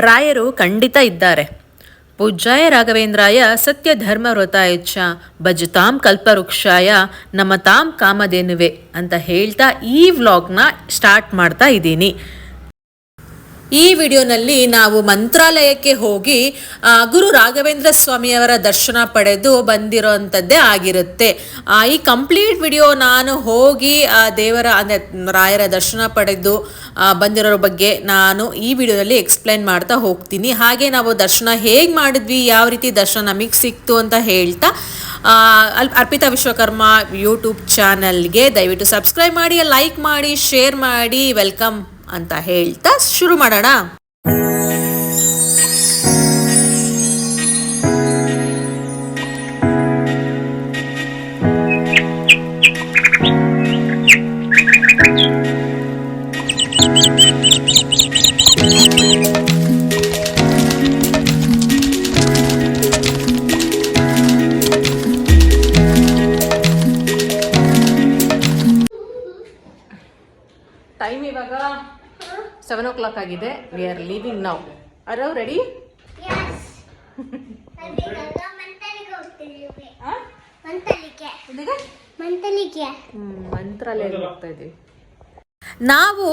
ರಾಯರು ಖಂಡಿತ ಇದ್ದಾರೆ. ಪೂಜ್ಯಾಯ ರಾಘವೇಂದ್ರಾಯ ಸತ್ಯ ಧರ್ಮ ವೃತಾಯಚ್ಛ ಭಜತಾಂ ಕಲ್ಪವೃಕ್ಷಾಯ ನಮತಾಂ ಕಾಮಧೇನುವೆ ಅಂತ ಹೇಳ್ತಾ ಈ ವ್ಲಾಗ್ನ ಸ್ಟಾರ್ಟ್ ಮಾಡ್ತಾ ಇದ್ದೀನಿ. ಈ ವಿಡಿಯೋನಲ್ಲಿ ನಾವು ಮಂತ್ರಾಲಯಕ್ಕೆ ಹೋಗಿ ಗುರು ರಾಘವೇಂದ್ರ ಸ್ವಾಮಿಯವರ ದರ್ಶನ ಪಡೆದು ಬಂದಿರೋಂಥದ್ದೇ ಆಗಿರುತ್ತೆ. ಆ, ಈ ಕಂಪ್ಲೀಟ್ ವಿಡಿಯೋ ನಾನು ಹೋಗಿ ಆ ದೇವರ ಅಂದರೆ ರಾಯರ ದರ್ಶನ ಪಡೆದು ಬಂದಿರೋ ಬಗ್ಗೆ ನಾನು ಈ ವಿಡಿಯೋದಲ್ಲಿ ಎಕ್ಸ್ಪ್ಲೈನ್ ಮಾಡ್ತಾ ಹೋಗ್ತೀನಿ. ಹಾಗೆ ನಾವು ದರ್ಶನ ಹೇಗೆ ಮಾಡಿದ್ವಿ ಯಾವ ರೀತಿ ದರ್ಶನ ನಮಗೆ ಸಿಕ್ತು ಅಂತ ಹೇಳ್ತಾ ಅಲ್ ಅರ್ಪಿತಾ ವಿಶ್ವಕರ್ಮ ಯೂಟ್ಯೂಬ್ ಚಾನಲ್ಗೆ ದಯವಿಟ್ಟು ಸಬ್ಸ್ಕ್ರೈಬ್ ಮಾಡಿ ಲೈಕ್ ಮಾಡಿ ಶೇರ್ ಮಾಡಿ ವೆಲ್ಕಮ್ ಅಂತ ಹೇಳ್ತಾ ಶುರು ಮಾಡೋಣ. ಆಗಿದೆ. We are leaving now Arav ready ಹೋಗ್ತಾ ಇದ್ದೀವಿ ನಾವು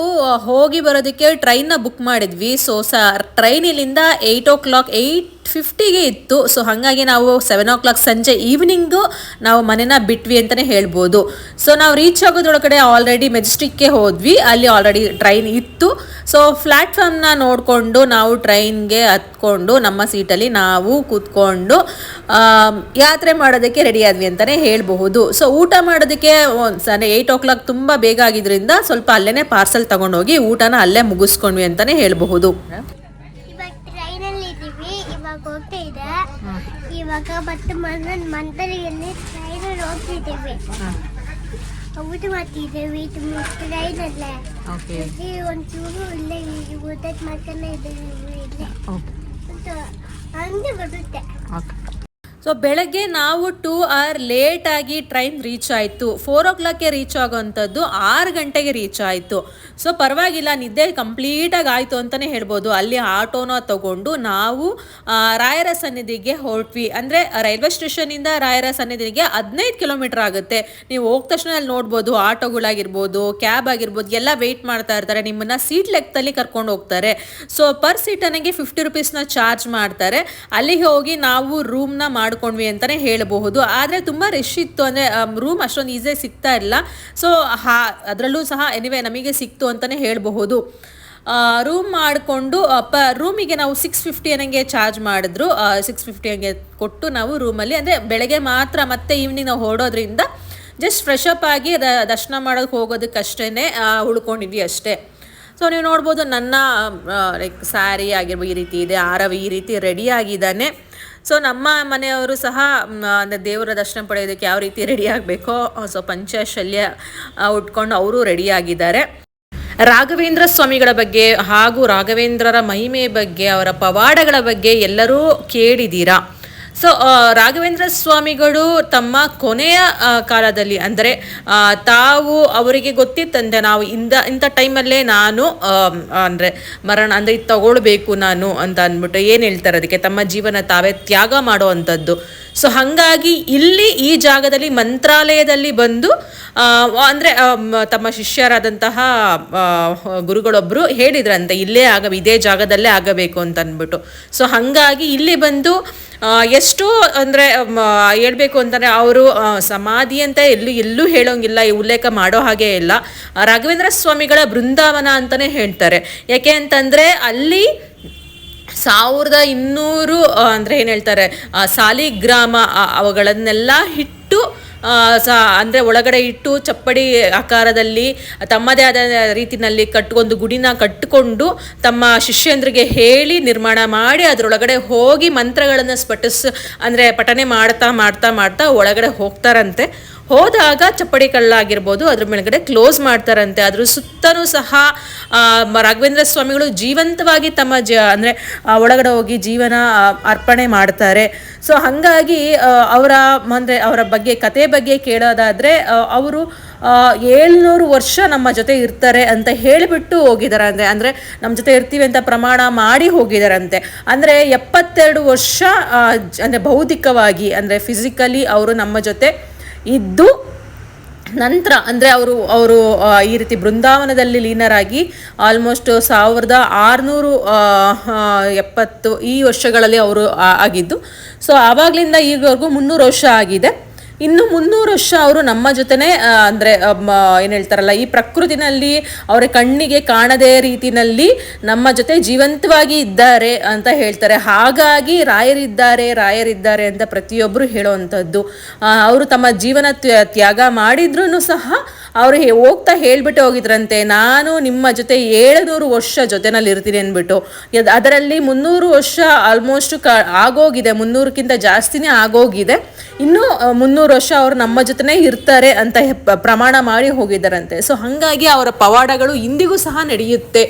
ಹೋಗಿ ಬರೋದಕ್ಕೆ ನ ಬುಕ್ ಮಾಡಿದ್ವಿ. ಸೊ ಸ ಟ್ರೈನ್ ಇಲ್ಲಿಂದ ಏಯ್ಟ್ ಓ ಕ್ಲಾಕ್ ಏಯ್ಟ್ ಫಿಫ್ಟಿಗೆ ಇತ್ತು. ಸೊ ಹಾಗಾಗಿ ನಾವು ಸೆವೆನ್ ಓ ಕ್ಲಾಕ್ ಸಂಜೆ ಈವ್ನಿಂಗು ನಾವು ಮನೆನ ಬಿಟ್ವಿ ಅಂತಲೇ ಹೇಳ್ಬೋದು. ಸೊ ನಾವು ರೀಚ್ ಆಗೋದ್ರೊಳಗಡೆ ಆಲ್ರೆಡಿ ಮೆಜೆಸ್ಟಿಕ್ಗೆ ಹೋದ್ವಿ. ಅಲ್ಲಿ ಆಲ್ರೆಡಿ ಟ್ರೈನ್ ಇತ್ತು. ಸೊ ಪ್ಲ್ಯಾಟ್ಫಾರ್ಮ್ನ ನೋಡಿಕೊಂಡು ನಾವು ಟ್ರೈನ್ಗೆ ಹತ್ಕೊಂಡು ನಮ್ಮ ಸೀಟಲ್ಲಿ ನಾವು ಕೂತ್ಕೊಂಡು ಯಾತ್ರೆ ಮಾಡೋದಕ್ಕೆ ರೆಡಿ ಆದ್ವಿ ಅಂತಲೇ ಹೇಳಬಹುದು. ಸೊ ಊಟ ಮಾಡೋದಕ್ಕೆ ಒಂದು ಏಯ್ಟ್ ಓ ಕ್ಲಾಕ್ ತುಂಬ ಬೇಗ ಆಗಿದ್ದರಿಂದ ಸ್ವಲ್ಪ ಅಲ್ಲೇ ಪಾರ್ಸೆಲ್ ತೊಗೊಂಡೋಗಿ ಊಟನ ಅಲ್ಲೇ ಮುಗಿಸ್ಕೊಂಡ್ವಿ ಅಂತಲೇ ಹೇಳಬಹುದು ಇವಾಗ ಟ್ರೈನಲ್ಲಿ ಇದ್ದೀವಿ ಇವಾಗ ಹೋಗ್ತಾ ಇದೆ ಇವಾಗ ಮತ್ತೆ ಮನ ಮಂತಲಿಗೆಲ್ಲಿ ಟ್ರೈನಲ್ಲಿ ಹೋಗ್ತಿದ್ದೀವಿ ಊಟ ಮಾಡ್ತಿದ್ದೀವಿ ತುಂಬ ಟ್ರೈನಲ್ಲೇ ಇಲ್ಲಿ ಒಂಚೂರು ಇಲ್ಲೇ ಊಟದ ಮಾಡ್ಕೊಂಡೇ ಇದ್ದೀವಿ ಇಲ್ಲೇ ಮತ್ತು ಹಂಗೆ ಬರುತ್ತೆ ಸೊ ಬೆಳಗ್ಗೆ ನಾವು ಟೂ ಅವರ್ ಆಗಿ ಟ್ರೈನ್ ರೀಚ್ ಆಯಿತು. ಫೋರ್ ಓ ಕ್ಲಾಕ್ಗೆ ರೀಚ್ ಆಗೋವಂಥದ್ದು ಆರು ಗಂಟೆಗೆ ರೀಚ್ ಆಯಿತು. ಸೊ ಪರವಾಗಿಲ್ಲ, ನಿದ್ದೆ ಕಂಪ್ಲೀಟಾಗಿ ಆಯಿತು ಅಂತಲೇ ಹೇಳ್ಬೋದು. ಅಲ್ಲಿ ಆಟೋನ ತಗೊಂಡು ನಾವು ರಾಯರ ಸನ್ನಿಧಿಗೆ ಹೊರಟ್ವಿ. ಅಂದರೆ, ರೈಲ್ವೆ ಸ್ಟೇಷನಿಂದ ರಾಯರ ಸನ್ನಿಧಿಗೆ ಹದಿನೈದು ಕಿಲೋಮೀಟರ್ ಆಗುತ್ತೆ. ನೀವು ಹೋದ ತಕ್ಷಣ ಅಲ್ಲಿ ನೋಡ್ಬೋದು, ಆಟೋಗಳಾಗಿರ್ಬೋದು ಕ್ಯಾಬ್ ಆಗಿರ್ಬೋದು, ಎಲ್ಲ ವೆಯ್ಟ್ ಮಾಡ್ತಾ ಇರ್ತಾರೆ. ನಿಮ್ಮನ್ನು ಸೀಟ್ ಲೆಕ್ಕದಲ್ಲಿ ಕರ್ಕೊಂಡು ಹೋಗ್ತಾರೆ. ಸೊ ಪರ್ ಸೀಟ್ ನನಗೆ ಫಿಫ್ಟಿ ರುಪೀಸ್ನ ಚಾರ್ಜ್ ಮಾಡ್ತಾರೆ. ಅಲ್ಲಿಗೆ ಹೋಗಿ ನಾವು ರೂಮ್ನ ಮಾಡ್ಕೊಂಡ್ವಿ ಅಂತಲೇ ಹೇಳಬಹುದು. ಆದರೆ ತುಂಬ ರಶ್ ಇತ್ತು. ಅಂದರೆ ರೂಮ್ ಅಷ್ಟೊಂದು ಈಸಿಯಾಗಿ ಸಿಗ್ತಾ ಇಲ್ಲ ಸೊ ಹಾ, ಅದರಲ್ಲೂ ಸಹ ಎನಿವೆ ನಮಗೆ ಸಿಕ್ತು ಅಂತಲೇ ಹೇಳಬಹುದು. ರೂಮ್ ಮಾಡಿಕೊಂಡು ಪ ರೂಮಿಗೆ ನಾವು ಸಿಕ್ಸ್ ಫಿಫ್ಟಿ ಅನ್ನಂಗೆ ಚಾರ್ಜ್ ಮಾಡಿದ್ರು. ಸಿಕ್ಸ್ ಫಿಫ್ಟಿ ಹಂಗೆ ಕೊಟ್ಟು ನಾವು ರೂಮಲ್ಲಿ ಅಂದರೆ ಬೆಳಗ್ಗೆ ಮಾತ್ರ ಮತ್ತೆ ಈವ್ನಿಂಗ್ ನಾವು ಹೊರಡೋದ್ರಿಂದ ಜಸ್ಟ್ ಫ್ರೆಶ್ ಅಪ್ ಆಗಿ ದರ್ಶನ ಮಾಡೋಕ್ಕೆ ಹೋಗೋದಕ್ಕಷ್ಟೇ ಉಳ್ಕೊಂಡಿದ್ವಿ ಅಷ್ಟೇ. ಸೊ ನೀವು ನೋಡ್ಬೋದು ನನ್ನ ಲೈಕ್ ಸ್ಯಾರಿ ಆಗಿರ್ಬೋದು ಈ ರೀತಿ ಇದೆ, ಆರವಿ ಈ ರೀತಿ ರೆಡಿ ಆಗಿದ್ದಾನೆ. ಸೊ ನಮ್ಮ ಮನೆಯವರು ಸಹ ದೇವರ ದರ್ಶನ ಪಡೆಯೋದಕ್ಕೆ ಯಾವ ರೀತಿ ರೆಡಿ ಆಗಬೇಕೋ, ಸೊ, ಪಂಚಶಲ್ಯ ಉಟ್ಕೊಂಡು ಅವರು ರೆಡಿ ಆಗಿದ್ದಾರೆ. ರಾಘವೇಂದ್ರ ಸ್ವಾಮಿಗಳ ಬಗ್ಗೆ ಹಾಗೂ ರಾಘವೇಂದ್ರರ ಮಹಿಮೆ ಬಗ್ಗೆ, ಅವರ ಪವಾಡಗಳ ಬಗ್ಗೆ ಎಲ್ಲರೂ ಕೇಳಿದ್ದೀರಾ? ಸೊ ರಾಘವೇಂದ್ರ ಸ್ವಾಮಿಗಳು ತಮ್ಮ ಕೊನೆಯ ಕಾಲದಲ್ಲಿ ಅಂದರೆ ತಾವು ಅವರಿಗೆ ಗೊತ್ತಿತ್ತಂತೆ ನಾವು ಇಂದ, ಇಂಥ ಟೈಮಲ್ಲೇ ನಾನು ಅಂದರೆ ಮರಣ, ಅಂದರೆ ಇದು ತಗೊಳ್ಬೇಕು ನಾನು ಅಂತ ಅಂದ್ಬಿಟ್ಟು ಏನು ಹೇಳ್ತಾರೆ ಅದಕ್ಕೆ? ತಮ್ಮ ಜೀವನ ತಾವೇ ತ್ಯಾಗ ಮಾಡುವಂಥದ್ದು ಸೊ ಹಾಗಾಗಿ ಇಲ್ಲಿ ಈ ಜಾಗದಲ್ಲಿ ಮಂತ್ರಾಲಯದಲ್ಲಿ ಬಂದು ಅಂದರೆ ತಮ್ಮ ಶಿಷ್ಯರಾದಂತಹ ಗುರುಗಳೊಬ್ಬರು ಹೇಳಿದ್ರಂತೆ, ಇಲ್ಲೇ ಆಗ, ಇದೇ ಜಾಗದಲ್ಲೇ ಆಗಬೇಕು ಅಂತ ಅಂದ್ಬಿಟ್ಟು. ಸೊ ಹಾಗಾಗಿ ಇಲ್ಲಿ ಬಂದು ಎಷ್ಟು, ಅಂದರೆ ಹೇಳಬೇಕು ಅಂತಂದರೆ, ಅವರು ಸಮಾಧಿ ಅಂತ ಎಲ್ಲೂ ಎಲ್ಲೂ ಹೇಳೋಂಗಿಲ್ಲ, ಈ ಉಲ್ಲೇಖ ಮಾಡೋ ಹಾಗೆ ಇಲ್ಲ. ರಾಘವೇಂದ್ರ ಸ್ವಾಮಿಗಳ ಬೃಂದಾವನ ಅಂತಲೇ ಹೇಳ್ತಾರೆ. ಯಾಕೆ ಅಂತಂದರೆ, ಅಲ್ಲಿ ಸಾವಿರದ ಇನ್ನೂರು ಅಂದರೆ ಏನು ಹೇಳ್ತಾರೆ ಸಾಲಿಗ್ರಾಮ ಅವುಗಳನ್ನೆಲ್ಲ ಹಿಟ್ಟು ಆ, ಸ ಅಂದರೆ ಒಳಗಡೆ ಇಟ್ಟು ಚಪ್ಪಡಿ ಆಕಾರದಲ್ಲಿ ತಮ್ಮದೇ ಆದ ರೀತಿಯಲ್ಲಿ ಕಟ್ಕೊಂಡು ಗುಡಿನ ಕಟ್ಟಿಕೊಂಡು ತಮ್ಮ ಶಿಷ್ಯಂದ್ರಿಗೆ ಹೇಳಿ ನಿರ್ಮಾಣ ಮಾಡಿ ಅದರೊಳಗಡೆ ಹೋಗಿ ಮಂತ್ರಗಳನ್ನು ಸ್ಫಟಿಸ್ ಅಂದರೆ ಪಠನೆ ಮಾಡ್ತಾ ಮಾಡ್ತಾ ಮಾಡ್ತಾ ಒಳಗಡೆ ಹೋಗ್ತಾರಂತೆ. ಹೋದಾಗ ಚಪ್ಪಡಿ ಕಳ್ಳಾಗಿರ್ಬೋದು, ಅದ್ರ ಮೇಲ್ಗಡೆ ಕ್ಲೋಸ್ ಮಾಡ್ತಾರಂತೆ. ಅದ್ರ ಸುತ್ತನೂ ಸಹ ರಾಘವೇಂದ್ರ ಸ್ವಾಮಿಗಳು ಜೀವಂತವಾಗಿ ತಮ್ಮ ಜ, ಅಂದರೆ ಒಳಗಡೆ ಹೋಗಿ ಜೀವನ ಅರ್ಪಣೆ ಮಾಡ್ತಾರೆ. ಸೊ, ಹಾಗಾಗಿ ಅವರ, ಅಂದರೆ, ಅವರ ಬಗ್ಗೆ, ಕತೆ ಬಗ್ಗೆ ಕೇಳೋದಾದರೆ ಅವರು ಏಳ್ನೂರು ವರ್ಷ ನಮ್ಮ ಜೊತೆ ಇರ್ತಾರೆ ಅಂತ ಹೇಳಿಬಿಟ್ಟು ಹೋಗಿದ್ದಾರೆ. ಅಂದರೆ ನಮ್ಮ ಜೊತೆ ಇರ್ತೀವಿ ಅಂತ ಪ್ರಮಾಣ ಮಾಡಿ ಹೋಗಿದಾರಂತೆ ಅಂದರೆ, ಎಪ್ಪತ್ತೆರಡು ವರ್ಷ ಅಂದರೆ, ಭೌತಿಕವಾಗಿ, ಅಂದರೆ ಫಿಸಿಕಲಿ ಅವರು ನಮ್ಮ ಜೊತೆ ಇದ್ದು ನಂತರ ಅಂದರೆ ಅವರು ಅವರು ಈ ರೀತಿ ಬೃಂದಾವನದಲ್ಲಿ ಲೀನರಾಗಿ ಆಲ್ಮೋಸ್ಟ್ ಸಾವಿರದ ಆರುನೂರು ಎಪ್ಪತ್ತು ಈ ವರ್ಷಗಳಲ್ಲಿ ಅವರು ಆಗಿದ್ದು. ಸೊ ಆವಾಗಲಿಂದ ಈಗವರೆಗೂ ಮುನ್ನೂರು ವರ್ಷ ಆಗಿದೆ. ಇನ್ನು ಮುನ್ನೂರು ವರ್ಷ ಅವರು ನಮ್ಮ ಜೊತೆನೇ ಅಂದ್ರೆ ಏನು ಹೇಳ್ತಾರಲ್ಲ, ಈ ಪ್ರಕೃತಿನಲ್ಲಿ ಅವರ ಕಣ್ಣಿಗೆ ಕಾಣದೇ ರೀತಿನಲ್ಲಿ ನಮ್ಮ ಜೊತೆ ಜೀವಂತವಾಗಿ ಇದ್ದಾರೆ ಅಂತ ಹೇಳ್ತಾರೆ. ಹಾಗಾಗಿ ರಾಯರಿದ್ದಾರೆ ರಾಯರಿದ್ದಾರೆ ಅಂತ ಪ್ರತಿಯೊಬ್ಬರು ಹೇಳುವಂಥದ್ದು. ಅವರು ತಮ್ಮ ಜೀವನ ತ್ಯಾಗ ಮಾಡಿದ್ರೂ ಸಹ ಅವರು ಹೋಗ್ತಾ ಹೇಳ್ಬಿಟ್ಟು ಹೋಗಿದ್ರಂತೆ. ನಾನು ನಿಮ್ಮ ಜೊತೆ ಏಳುನೂರು ವರ್ಷ ಜೊತೆನಲ್ಲಿ ಇರ್ತೀನಿ ಅಂದ್ಬಿಟ್ಟು. ಅದರಲ್ಲಿ ಮುನ್ನೂರು ವರ್ಷ ಆಲ್ಮೋಸ್ಟ್ ಕ ಆಗೋಗಿದೆ. ಮುನ್ನೂರಕ್ಕಿಂತ ಜಾಸ್ತಿನೇ ಆಗೋಗಿದೆ. ಇನ್ನೂ ಮುನ್ನೂರು ವರ್ಷ ಅವರು ನಮ್ಮ ಜೊತೆನೇ ಇರ್ತಾರೆ ಅಂತ ಪ್ರಮಾಣ ಮಾಡಿ ಹೋಗಿದ್ದಾರಂತೆ. ಸೊ ಹಾಗಾಗಿ ಅವರ ಪವಾಡಗಳು ಇಂದಿಗೂ ಸಹ ನಡೆಯುತ್ತೆ.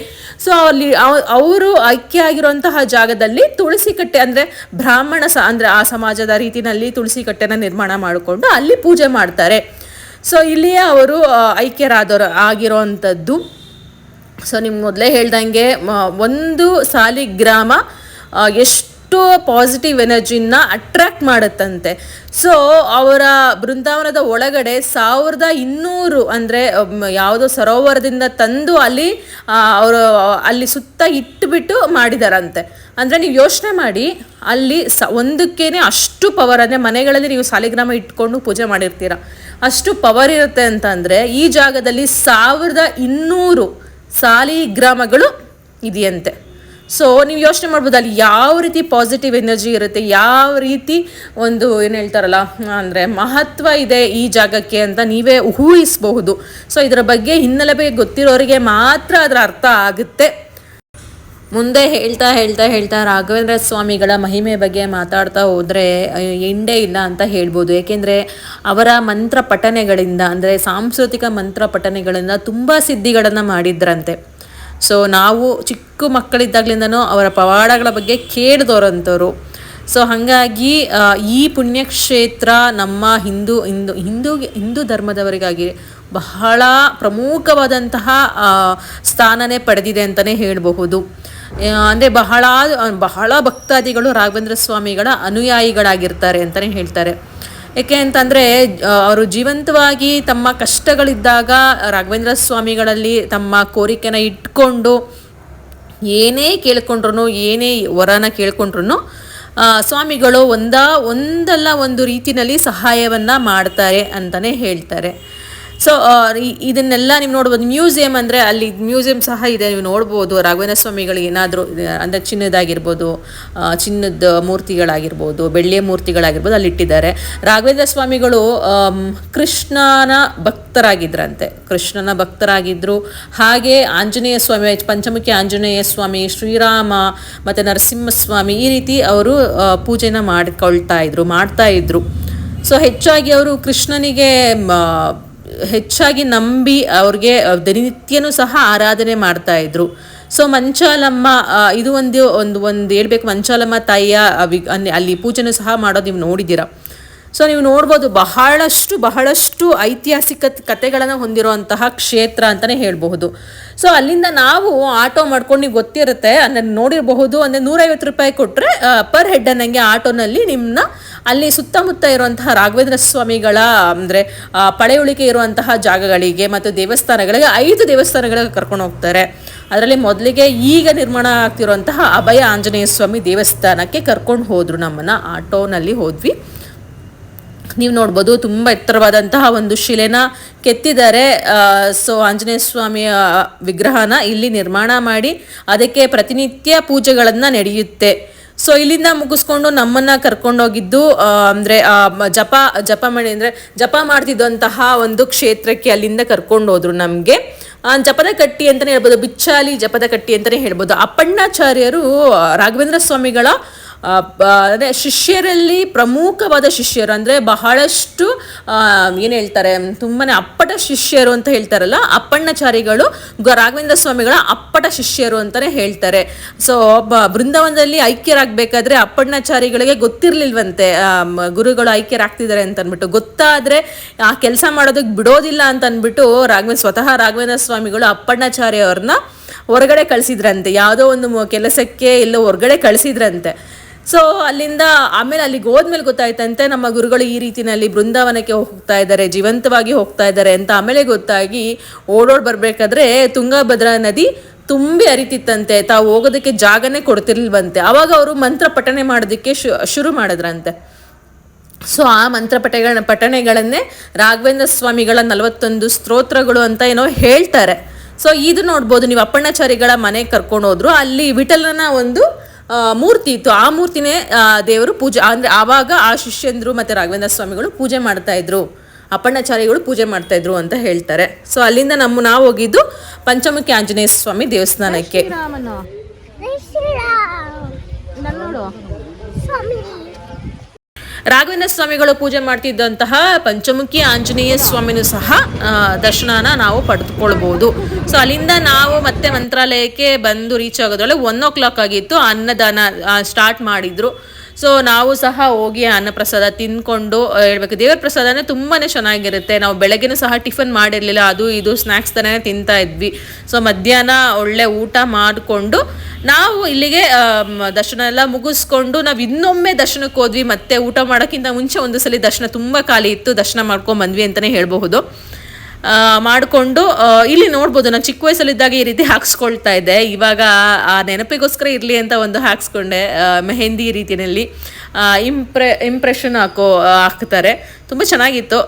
ಸೊ ಅಲ್ಲಿ ಅವರು ಐಕ್ಯ ಆಗಿರುವಂತಹ ಜಾಗದಲ್ಲಿ ತುಳಸಿ ಕಟ್ಟೆ ಅಂದರೆ ಬ್ರಾಹ್ಮಣ ಸ ಅಂದರೆ ಆ ಸಮಾಜದ ರೀತಿನಲ್ಲಿ ತುಳಸಿ ಕಟ್ಟೆನ ನಿರ್ಮಾಣ ಮಾಡಿಕೊಂಡು ಅಲ್ಲಿ ಪೂಜೆ ಮಾಡ್ತಾರೆ. ಸೊ ಇಲ್ಲಿಯೇ ಅವರು ಐಕ್ಯರಾದವರು ಆಗಿರೋವಂಥದ್ದು. ಸೊ ನಿಮ್ಗೆ ಮೊದಲೇ ಹೇಳ್ದಂಗೆ ಒಂದು ಒಂದು ಸಾಲಿಗ್ರಾಮ ಆ, ಎಷ್ಟು ಪಾಸಿಟಿವ್ ಎನರ್ಜಿನ ಅಟ್ರಾಕ್ಟ್ ಮಾಡುತ್ತಂತೆ. ಸೊ ಅವರ ಬೃಂದಾವನದ ಒಳಗಡೆ ಸಾವಿರದ ಇನ್ನೂರು ಅಂದರೆ ಯಾವುದೋ ಸರೋವರದಿಂದ ತಂದು ಅಲ್ಲಿ ಅವರು, ಅಲ್ಲಿ ಸುತ್ತ ಇಟ್ಟುಬಿಟ್ಟು ಮಾಡಿದಾರಂತೆ. ಅಂದರೆ ನೀವು ಯೋಚನೆ ಮಾಡಿ, ಅಲ್ಲಿ ಸ, ಒಂದಕ್ಕೇನೆ ಅಷ್ಟು ಪವರ್ ಅಂದರೆ ಮನೆಗಳಲ್ಲಿ ನೀವು ಸಾಲಿಗ್ರಾಮ ಇಟ್ಕೊಂಡು ಪೂಜೆ ಮಾಡಿರ್ತೀರ. ಅಷ್ಟು ಪವರ್ ಇರುತ್ತೆ ಅಂತಂದರೆ ಈ ಜಾಗದಲ್ಲಿ ಸಾವಿರದ ಇನ್ನೂರು ಸಾಲಿಗ್ರಾಮಗಳು ಇದೆಯಂತೆ. ಸೊ ನೀವು ಯೋಚನೆ ಮಾಡ್ಬೋದು, ಅಲ್ಲಿ ಯಾವ ರೀತಿ ಪಾಸಿಟಿವ್ ಎನರ್ಜಿ ಇರುತ್ತೆ, ಯಾವ ರೀತಿ ಒಂದು ಏನು ಹೇಳ್ತಾರಲ್ಲ, ಅಂದರೆ ಮಹತ್ವ ಇದೆ ಈ ಜಾಗಕ್ಕೆ ಅಂತ ನೀವೇ ಊಹಿಸಬಹುದು. ಸೊ ಇದರ ಬಗ್ಗೆ ಹಿನ್ನೆಲೆ ಬಗ್ಗೆ ಗೊತ್ತಿರೋರಿಗೆ ಮಾತ್ರ ಅದರ ಅರ್ಥ ಆಗುತ್ತೆ. ಮುಂದೆ ಹೇಳ್ತಾ ಹೇಳ್ತಾ ಹೇಳ್ತಾ ರಾಘವೇಂದ್ರ ಸ್ವಾಮಿಗಳ ಮಹಿಮೆ ಬಗ್ಗೆ ಮಾತಾಡ್ತಾ ಹೋದರೆ ಎಂಡೇ ಇಲ್ಲ ಅಂತ ಹೇಳ್ಬೋದು. ಏಕೆಂದರೆ ಅವರ ಮಂತ್ರ ಪಠನೆಗಳಿಂದ ಅಂದರೆ ಸಾಂಸ್ಕೃತಿಕ ಮಂತ್ರ ಪಠನೆಗಳಿಂದ ತುಂಬ ಸಿದ್ಧಿಗಳನ್ನು ಮಾಡಿದ್ರಂತೆ. ಸೊ ನಾವು ಚಿಕ್ಕ ಮಕ್ಕಳಿದ್ದಾಗ್ಲಿಂದನೂ ಅವರ ಪವಾಡಗಳ ಬಗ್ಗೆ ಕೇಳಿದವರಂಥವ್ರು ಸೊ ಹಾಗಾಗಿ ಈ ಪುಣ್ಯಕ್ಷೇತ್ರ ನಮ್ಮ ಹಿಂದೂ ಹಿಂದೂ ಹಿಂದೂ ಹಿಂದೂ ಧರ್ಮದವರಿಗಾಗಿ ಬಹಳ ಪ್ರಮುಖವಾದಂತಹ ಸ್ಥಾನನೇ ಪಡೆದಿದೆ ಅಂತಲೇ ಹೇಳಬಹುದು. ಅಂದರೆ ಬಹಳ ಬಹಳ ಭಕ್ತಾದಿಗಳು ರಾಘವೇಂದ್ರ ಸ್ವಾಮಿಗಳ ಅನುಯಾಯಿಗಳಾಗಿರ್ತಾರೆ ಅಂತಲೇ ಹೇಳ್ತಾರೆ. ಏಕೆ ಅಂತಂದರೆ ಅವರು ಜೀವಂತವಾಗಿ ತಮ್ಮ ಕಷ್ಟಗಳಿದ್ದಾಗ ರಾಘವೇಂದ್ರ ಸ್ವಾಮಿಗಳಲ್ಲಿ ತಮ್ಮ ಕೋರಿಕೆನ ಇಟ್ಕೊಂಡು, ಏನೇ ಕೇಳ್ಕೊಂಡ್ರು ಏನೇ ವರನ ಕೇಳ್ಕೊಂಡ್ರು ಸ್ವಾಮಿಗಳು ಒಂದ, ಒಂದಲ್ಲ ಒಂದು ರೀತಿಯಲ್ಲಿ ಸಹಾಯವನ್ನು ಮಾಡ್ತಾರೆ ಅಂತಲೇ ಹೇಳ್ತಾರೆ. ಸೊ ಇದನ್ನೆಲ್ಲ ನೀವು ನೋಡ್ಬೋದು. ಮ್ಯೂಸಿಯಂ ಅಂದರೆ ಅಲ್ಲಿ ಮ್ಯೂಸಿಯಂ ಸಹ ಇದೆ. ನೀವು ನೋಡ್ಬೋದು. ರಾಘವೇಂದ್ರ ಸ್ವಾಮಿಗಳು ಏನಾದರೂ ಅಂದರೆ ಚಿನ್ನದಾಗಿರ್ಬೋದು ಚಿನ್ನದ ಮೂರ್ತಿಗಳಾಗಿರ್ಬೋದು, ಬೆಳ್ಳಿಯ ಮೂರ್ತಿಗಳಾಗಿರ್ಬೋದು ಅಲ್ಲಿ ಇಟ್ಟಿದ್ದಾರೆ. ರಾಘವೇಂದ್ರ ಸ್ವಾಮಿಗಳು ಕೃಷ್ಣನ ಭಕ್ತರಾಗಿದ್ರಂತೆ. ಕೃಷ್ಣನ ಭಕ್ತರಾಗಿದ್ದರು ಹಾಗೆ ಆಂಜನೇಯ ಸ್ವಾಮಿ, ಪಂಚಮುಖಿ ಆಂಜನೇಯ ಸ್ವಾಮಿ, ಶ್ರೀರಾಮ, ಮತ್ತು ನರಸಿಂಹಸ್ವಾಮಿ ಈ ರೀತಿ ಅವರು ಪೂಜೆನ ಮಾಡಿಕೊಳ್ತಾ ಇದ್ರು, ಮಾಡ್ತಾ ಇದ್ರು. ಸೊ ಹೆಚ್ಚಾಗಿ ಅವರು ಕೃಷ್ಣನಿಗೆ ಹೆಚ್ಚಾಗಿ ನಂಬಿ ಅವ್ರಿಗೆ ದಿನನಿತ್ಯನೂ ಸಹ ಆರಾಧನೆ ಮಾಡ್ತಾ ಇದ್ರು. ಸೊ ಮಂಚಾಲಮ್ಮ ಇದು ಒಂದು ಒಂದು ಒಂದು ಹೇಳ್ಬೇಕು, ಮಂಚಾಲಮ್ಮ ತಾಯಿಯ ಅಲ್ಲಿ ಪೂಜೆನೂ ಸಹ ಮಾಡೋದು ನೀವು ನೋಡಿದ್ದೀರಾ. ಸೊ ನೀವು ನೋಡ್ಬೋದು ಬಹಳಷ್ಟು ಬಹಳಷ್ಟು ಐತಿಹಾಸಿಕ ಕತೆಗಳನ್ನು ಹೊಂದಿರುವಂತಹ ಕ್ಷೇತ್ರ ಅಂತಲೇ ಹೇಳಬಹುದು. ಸೊ ಅಲ್ಲಿಂದ ನಾವು ಆಟೋ ಮಾಡ್ಕೊಂಡು ನೀವು ಗೊತ್ತಿರುತ್ತೆ, ಅಂದರೆ ನೋಡಿರಬಹುದು, ಅಂದರೆ ನೂರೈವತ್ತು ರೂಪಾಯಿ ಕೊಟ್ಟರೆ ಪರ್ ಹೆಡ್ ಅನ್ನಂಗೆ ಆಟೋನಲ್ಲಿ ನಿಮ್ಮನ್ನ ಅಲ್ಲಿ ಸುತ್ತಮುತ್ತ ಇರುವಂತಹ ರಾಘವೇಂದ್ರ ಸ್ವಾಮಿಗಳ, ಅಂದರೆ ಪಳೆಯುಳಿಕೆ ಇರುವಂತಹ ಜಾಗಗಳಿಗೆ ಮತ್ತು ದೇವಸ್ಥಾನಗಳಿಗೆ ಐದು ದೇವಸ್ಥಾನಗಳಿಗೆ ಕರ್ಕೊಂಡು ಹೋಗ್ತಾರೆ. ಅದರಲ್ಲಿ ಮೊದಲಿಗೆ ಈಗ ನಿರ್ಮಾಣ ಆಗ್ತಿರುವಂತಹ ಅಭಯ ಆಂಜನೇಯ ಸ್ವಾಮಿ ದೇವಸ್ಥಾನಕ್ಕೆ ಕರ್ಕೊಂಡು ಹೋದರು ನಮ್ಮನ್ನು, ಆಟೋನಲ್ಲಿ ಹೋದ್ವಿ. ನೀವು ನೋಡ್ಬೋದು, ತುಂಬ ಎತ್ತರವಾದಂತಹ ಒಂದು ಶಿಲೆನ ಕೆತ್ತಿದ್ದಾರೆ. ಸೊ ಆಂಜನೇಯ ಸ್ವಾಮಿಯ ವಿಗ್ರಹನ ಇಲ್ಲಿ ನಿರ್ಮಾಣ ಮಾಡಿ ಅದಕ್ಕೆ ಪ್ರತಿನಿತ್ಯ ಪೂಜೆಗಳನ್ನು ನಡೆಯುತ್ತೆ. ಸೊ ಇಲ್ಲಿಂದ ಮುಗಿಸ್ಕೊಂಡು ನಮ್ಮನ್ನ ಕರ್ಕೊಂಡೋಗಿದ್ದು ಅಂದರೆ ಜಪ ಜಪ ಮಾಡಿ, ಅಂದ್ರೆ ಜಪ ಮಾಡ್ತಿದ್ದಂತಹ ಒಂದು ಕ್ಷೇತ್ರಕ್ಕೆ ಅಲ್ಲಿಂದ ಕರ್ಕೊಂಡು ಹೋದ್ರು ನಮಗೆ ಜಪದ ಕಟ್ಟಿ ಅಂತಾನೆ ಹೇಳ್ಬೋದು, ಬಿಚ್ಚಾಲಿ ಜಪದ ಕಟ್ಟಿ ಅಂತಾನೆ ಹೇಳ್ಬೋದು. ಅಪ್ಪಣ್ಣಾಚಾರ್ಯರು ರಾಘವೇಂದ್ರ ಸ್ವಾಮಿಗಳ ಅಂದರೆ ಶಿಷ್ಯರಲ್ಲಿ ಪ್ರಮುಖವಾದ ಶಿಷ್ಯರು ಅಂದರೆ ಬಹಳಷ್ಟು ಏನು ಹೇಳ್ತಾರೆ ತುಂಬಾ ಅಪ್ಪಟ ಶಿಷ್ಯರು ಅಂತ ಹೇಳ್ತಾರಲ್ಲ, ಅಪ್ಪಣ್ಣಚಾರಿಗಳು ರಾಘವೇಂದ್ರ ಸ್ವಾಮಿಗಳ ಅಪ್ಪಟ ಶಿಷ್ಯರು ಅಂತಲೇ ಹೇಳ್ತಾರೆ. ಸೊ ಬೃಂದಾವನದಲ್ಲಿ ಐಕ್ಯರಾಗಬೇಕಾದ್ರೆ ಅಪ್ಪಣ್ಣಾಚಾರಿಗಳಿಗೆ ಗೊತ್ತಿರಲಿಲ್ವಂತೆ ಗುರುಗಳು ಐಕ್ಯರಾಗ್ತಿದ್ದಾರೆ ಅಂತ ಅಂದ್ಬಿಟ್ಟು ಗೊತ್ತಾದರೆ ಆ ಕೆಲಸ ಮಾಡೋದಕ್ಕೆ ಬಿಡೋದಿಲ್ಲ ಅಂತ ಅಂದ್ಬಿಟ್ಟು ರಾಘವೇಂದ್ರ, ಸ್ವತಃ ರಾಘವೇಂದ್ರ ಸ್ವಾಮಿಗಳು ಅಪ್ಪಣ್ಣಾಚಾರಿ ಅವ್ರನ್ನ ಹೊರಗಡೆ ಕಳಿಸಿದ್ರಂತೆ. ಯಾವುದೋ ಒಂದು ಕೆಲಸಕ್ಕೆ ಎಲ್ಲೋ ಹೊರಗಡೆ ಕಳಿಸಿದ್ರಂತೆ. ಸೊ ಅಲ್ಲಿಂದ ಆಮೇಲೆ ಅಲ್ಲಿಗೆ ಹೋದ್ಮೇಲೆ ಗೊತ್ತಾಯ್ತಂತೆ, ನಮ್ಮ ಗುರುಗಳು ಈ ರೀತಿನಲ್ಲಿ ಬೃಂದಾವನಕ್ಕೆ ಹೋಗ್ತಾ ಇದ್ದಾರೆ, ಜೀವಂತವಾಗಿ ಹೋಗ್ತಾ ಇದ್ದಾರೆ ಅಂತ ಆಮೇಲೆ ಗೊತ್ತಾಗಿ ಓಡೋಡ್ ಬರಬೇಕಾದ್ರೆ ತುಂಗಭದ್ರಾ ನದಿ ತುಂಬಿ ಅರಿತಿತ್ತಂತೆ ತಾವು ಹೋಗೋದಕ್ಕೆ ಜಾಗನೇ ಕೊಡ್ತಿರ್ಲಿಲ್ವಂತೆ. ಅವಾಗ ಅವರು ಮಂತ್ರ ಪಠನೆ ಮಾಡೋದಕ್ಕೆ ಶುರು ಮಾಡಿದ್ರಂತೆ. ಸೊ ಆ ಮಂತ್ರ ಪಠೆಗಳ ಪಠಣೆಗಳನ್ನೇ ರಾಘವೇಂದ್ರ ಸ್ವಾಮಿಗಳ ನಲವತ್ತೊಂದು ಸ್ತೋತ್ರಗಳು ಅಂತ ಏನೋ ಹೇಳ್ತಾರೆ. ಸೊ ಇದು ನೋಡ್ಬೋದು, ನೀವು ಅಪ್ಪಣ್ಣಾಚಾರಿಗಳ ಮನೆಗೆ ಕರ್ಕೊಂಡು ಹೋದ್ರು ಅಲ್ಲಿ ವಿಠಲನ ಒಂದು ಮೂರ್ತಿ ಇತ್ತು. ಆ ಮೂರ್ತಿನೇ ದೇವರು ಪೂಜೆ, ಅಂದರೆ ಆವಾಗ ಆ ಶಿಷ್ಯಂದ್ರು ಮತ್ತು ರಾಘವೇಂದ್ರ ಸ್ವಾಮಿಗಳು ಪೂಜೆ ಮಾಡ್ತಾಯಿದ್ರು ಇದ್ರು. ಅಪ್ಪಣ್ಣಾಚಾರಿಗಳು ಪೂಜೆ ಮಾಡ್ತಾ ಇದ್ರು ಅಂತ ಹೇಳ್ತಾರೆ. ಸೊ ಅಲ್ಲಿಂದ ನಮ್ಮ, ನಾವು ಹೋಗಿದ್ದು ಪಂಚಮುಖಿ ಆಂಜನೇಯ ಸ್ವಾಮಿ ದೇವಸ್ಥಾನಕ್ಕೆ. ರಾಘವೇಂದ್ರ ಸ್ವಾಮಿಗಳು ಪೂಜೆ ಮಾಡ್ತಿದ್ದಂತಹ ಪಂಚಮುಖಿ ಆಂಜನೇಯ ಸ್ವಾಮಿನೂ ಸಹ ದರ್ಶನನ ನಾವು ಪಡೆದುಕೊಳ್ಬೋದು. ಸೊ ಅಲ್ಲಿಂದ ನಾವು ಮತ್ತೆ ಮಂತ್ರಾಲಯಕ್ಕೆ ಬಂದು ರೀಚ್ ಆಗೋದ್ರೊಳಗೆ ಒನ್ ಓ ಕ್ಲಾಕ್ ಆಗಿತ್ತು. ಅನ್ನದಾನ ಸ್ಟಾರ್ಟ್ ಮಾಡಿದ್ರು. ಸೊ ನಾವು ಸಹ ಹೋಗಿ ಅನ್ನಪ್ರಸಾದ ತಿಂದ್ಕೊಂಡು ಹೇಳ್ಬೇಕು, ದೇವರ ಪ್ರಸಾದನೇ ತುಂಬಾ ಚೆನ್ನಾಗಿರುತ್ತೆ. ನಾವು ಬೆಳಗ್ಗೆನೂ ಸಹ ಟಿಫನ್ ಮಾಡಿರಲಿಲ್ಲ, ಅದು ಇದು ಸ್ನ್ಯಾಕ್ಸ್ ಥರನೇ ತಿಂತಾ ಇದ್ವಿ. ಸೊ ಮಧ್ಯಾಹ್ನ ಒಳ್ಳೆ ಊಟ ಮಾಡಿಕೊಂಡು, ನಾವು ಇಲ್ಲಿಗೆ ದರ್ಶನ ಎಲ್ಲ ಮುಗಿಸ್ಕೊಂಡು, ನಾವು ಇನ್ನೊಮ್ಮೆ ದರ್ಶನಕ್ಕೆ ಹೋದ್ವಿ. ಮತ್ತೆ ಊಟ ಮಾಡೋಕ್ಕಿಂತ ಮುಂಚೆ ಒಂದು ಸಲ ದರ್ಶನ ತುಂಬ ಖಾಲಿ ಇತ್ತು. ದರ್ಶನ ಮಾಡ್ಕೊಂಡು ಬಂದ್ವಿ ಅಂತಲೇ ಹೇಳ್ಬಹುದು. ಮಾಡಿಕೊಂಡು ಇಲ್ಲಿ ನೋಡ್ಬೋದು, ನಾನು ಚಿಕ್ಕ ವಯಸ್ಸಲ್ಲಿದ್ದಾಗ ಈ ರೀತಿ ಹಾಕ್ಸ್ಕೊಳ್ತಾ ಇದ್ದೆ. ಇವಾಗ ಆ ನೆನಪಿಗೋಸ್ಕರ ಇರಲಿ ಅಂತ ಒಂದು ಹಾಕ್ಸ್ಕೊಂಡೆ ಮೆಹೆಂದಿ ರೀತಿಯಲ್ಲಿ. ಇಂಪ್ರೆ ಇಂಪ್ರೆಷನ್ ಹಾಕೋ ಹಾಕ್ತಾರೆ. ತುಂಬ ಚೆನ್ನಾಗಿತ್ತು.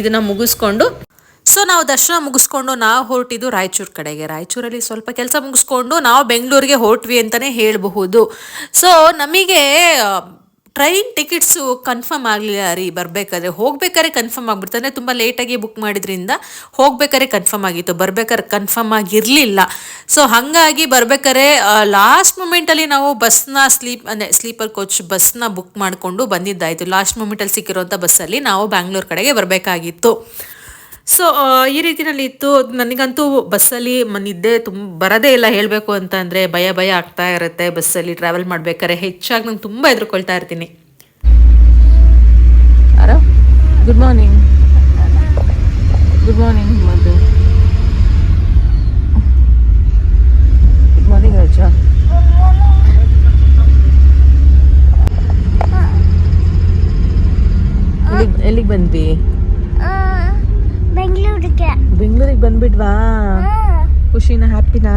ಇದನ್ನ ಮುಗಿಸ್ಕೊಂಡು. ಸೊ ನಾವು ದರ್ಶನ ಮುಗಿಸ್ಕೊಂಡು ನಾವು ಹೊರಟಿದ್ದು ರಾಯಚೂರು ಕಡೆಗೆ. ರಾಯಚೂರಲ್ಲಿ ಸ್ವಲ್ಪ ಕೆಲಸ ಮುಗಿಸ್ಕೊಂಡು ನಾವು ಬೆಂಗಳೂರಿಗೆ ಹೊರಟ್ವಿ ಅಂತಲೇ ಹೇಳಬಹುದು. ಸೊ ನಮಗೆ ಟ್ರೈನ್ ಟಿಕೆಟ್ಸು ಕನ್ಫರ್ಮ್ ಆಗಲಿಲ್ಲ ರೀ ಬರಬೇಕಾದ್ರೆ. ಹೋಗ್ಬೇಕಾದ್ರೆ ಕನ್ಫರ್ಮ್ ಆಗ್ಬಿಡ್ತು. ಅಂದರೆ ತುಂಬ ಲೇಟಾಗಿ ಬುಕ್ ಮಾಡಿದ್ರಿಂದ ಹೋಗ್ಬೇಕಾದ್ರೆ ಕನ್ಫರ್ಮ್ ಆಗಿತ್ತು. ಬರ್ಬೇಕಾದ್ರೆ ಕನ್ಫರ್ಮ್ ಆಗಿರಲಿಲ್ಲ. ಸೊ ಹಾಗಾಗಿ ಬರ್ಬೇಕಾದ್ರೆ ಲಾಸ್ಟ್ ಮೂಮೆಂಟಲ್ಲಿ ನಾವು ಬಸ್ನ ಸ್ಲೀಪ್ ಅಂದರೆ ಸ್ಲೀಪರ್ ಕೋಚ್ ಬಸ್ನ ಬುಕ್ ಮಾಡಿಕೊಂಡು ಬಂದಿದ್ದಾಯಿತು. ಲಾಸ್ಟ್ ಮೂಮೆಂಟಲ್ಲಿ ಸಿಕ್ಕಿರೋಂಥ ಬಸ್ಸಲ್ಲಿ ನಾವು ಬ್ಯಾಂಗ್ಳೂರ್ ಕಡೆಗೆ ಬರಬೇಕಾಗಿತ್ತು. ಸೊ ಈ ರೀತಿನಲ್ಲಿ ಇತ್ತು. ನನಗಂತೂ ಬಸ್ಸಲ್ಲಿ ನಿದ್ದೆ ತುಂಬ ಬರೋದೇ ಇಲ್ಲ ಹೇಳಬೇಕು ಅಂತ ಅಂದರೆ ಭಯ ಭಯ ಆಗ್ತಾ ಇರುತ್ತೆ. ಬಸ್ಸಲ್ಲಿ ಟ್ರಾವೆಲ್ ಮಾಡ್ಬೇಕಾದ್ರೆ ಹೆಚ್ಚಾಗಿ ನಾನು ತುಂಬ ಹೆದರ್ಕೊಳ್ತಾ ಇರ್ತೀನಿ. Good morning good morning. Good morning Raja. ಎಲ್ಲಿಗೆ ಬಂದ್ವಿ ಬೆಂಗಳೂರಿಗೆ ಬೆಂಗಳೂರಿಗೆ ಬಂದ್ಬಿಟ್ವಾ ಖುಷಿನಾ ಹ್ಯಾಪಿನಾ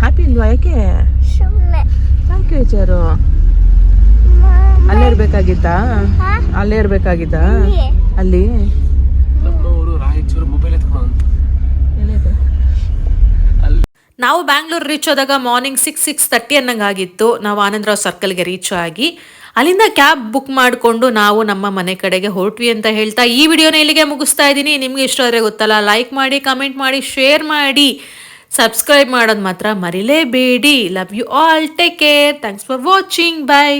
ಹ್ಯಾಪಿ ಇಲ್ವಾ ಯಾಕೆ? ಯಾಕೆ ವಿಚಾರು? ಅಲ್ಲೇ ಇರ್ಬೇಕಾಗಿತ್ತಾ? ಅಲ್ಲೇ ಇರ್ಬೇಕಾಗಿತ್ತಾ? ಅಲ್ಲಿ? ನಾವು ಬ್ಯಾಂಗ್ಳೂರ್ ರೀಚ್ ಆದಾಗ ಮಾರ್ನಿಂಗ್ ಸಿಕ್ಸ್ ಸಿಕ್ಸ್ ತರ್ಟಿ ಅನ್ನಂಗಾಗಿತ್ತು. ನಾವು ಆನಂದರಾವ್ ಸರ್ಕಲ್ಗೆ ರೀಚ್ ಆಗಿ. ಅಲ್ಲಿಂದ ಕ್ಯಾಬ್ ಬುಕ್ ಮಾಡಿಕೊಂಡು ನಾವು ನಮ್ಮ ಮನೆ ಕಡೆಗೆ ಹೊರಟ್ವಿ ಅಂತ ಹೇಳ್ತಾ ಈ ವಿಡಿಯೋನ ಇಲ್ಲಿಗೆ ಮುಗಿಸ್ತಾ ಇದ್ದೀನಿ. ನಿಮಗೆ ಇಷ್ಟ ಆದರೆ ಗೊತ್ತಲ್ಲ ಲೈಕ್ ಮಾಡಿ ಕಮೆಂಟ್ ಮಾಡಿ ಶೇರ್ ಮಾಡಿ ಸಬ್ಸ್ಕ್ರೈಬ್ ಮಾಡೋದು ಮಾತ್ರ ಮರಿಲೇಬೇಡಿ. Love you all take care thanks for watching bye